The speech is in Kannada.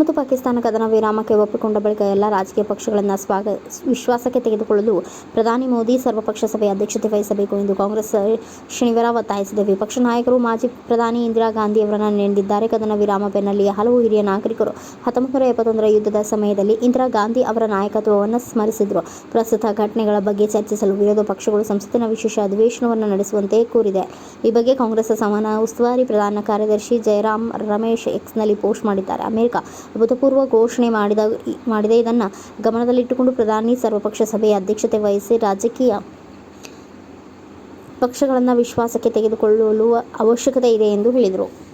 ಮತ್ತು ಪಾಕಿಸ್ತಾನ ಕದನ ವಿರಾಮಕ್ಕೆ ಒಪ್ಪಿಕೊಂಡ ಬಳಿಕ ಎಲ್ಲ ರಾಜಕೀಯ ಪಕ್ಷಗಳನ್ನು ಸ್ವಾಗ, ವಿಶ್ವಾಸಕ್ಕೆ ತೆಗೆದುಕೊಳ್ಳಲು ಪ್ರಧಾನಿ ಮೋದಿ ಸರ್ವಪಕ್ಷ ಸಭೆಯ ಅಧ್ಯಕ್ಷತೆ ವಹಿಸಬೇಕು ಎಂದು ಕಾಂಗ್ರೆಸ್ ಶನಿವಾರ ಒತ್ತಾಯಿಸಿದೆ. ವಿಪಕ್ಷ ನಾಯಕರು ಮಾಜಿ ಪ್ರಧಾನಿ ಇಂದಿರಾ ಗಾಂಧಿ ಅವರನ್ನು ನೆನೆದಿದ್ದಾರೆ ಕದನ ವಿರಾಮ ಬೆನ್ನಲ್ಲಿ ಹಲವು ಹಿರಿಯ ನಾಗರಿಕರು ಹತ್ತೊಂಬತ್ತು ಎಪ್ಪತ್ತೊಂದರ ಯುದ್ಧದ ಸಮಯದಲ್ಲಿ ಇಂದಿರಾ ಗಾಂಧಿ ಅವರ ನಾಯಕತ್ವವನ್ನು ಸ್ಮರಿಸಿದರು. ಪ್ರಸ್ತುತ ಘಟನೆಗಳ ಬಗ್ಗೆ ಚರ್ಚಿಸಲು ವಿರೋಧ ಪಕ್ಷಗಳು ಸಂಸತ್ತಿನ ವಿಶೇಷ ಅಧಿವೇಶನವನ್ನು ನಡೆಸುವಂತೆ ಕೋರಿದೆ. ಈ ಬಗ್ಗೆ ಕಾಂಗ್ರೆಸ್ ಸಮಾನ ಉಸ್ತುವಾರಿ ಪ್ರಧಾನ ಕಾರ್ಯದರ್ಶಿ ಜಯರಾಮ್ ರಮೇಶ್ ಎಕ್ಸ್ನಲ್ಲಿ ಪೋಸ್ಟ್ ಮಾಡಿದ್ದಾರೆ. ಅಮೆರಿಕ ಅಭೂತಪೂರ್ವ ಘೋಷಣೆ ಮಾಡಿದ, ಮಾಡಿದೆ. ಇದನ್ನು ಗಮನದಲ್ಲಿಟ್ಟುಕೊಂಡು ಪ್ರಧಾನಿ ಸರ್ವಪಕ್ಷ ಸಭೆಯ ಅಧ್ಯಕ್ಷತೆ ವಹಿಸಿ ರಾಜಕೀಯ ಪಕ್ಷಗಳನ್ನು ವಿಶ್ವಾಸಕ್ಕೆ ತೆಗೆದುಕೊಳ್ಳಲು ಅವಶ್ಯಕತೆ ಇದೆ ಎಂದು ಹೇಳಿದರು.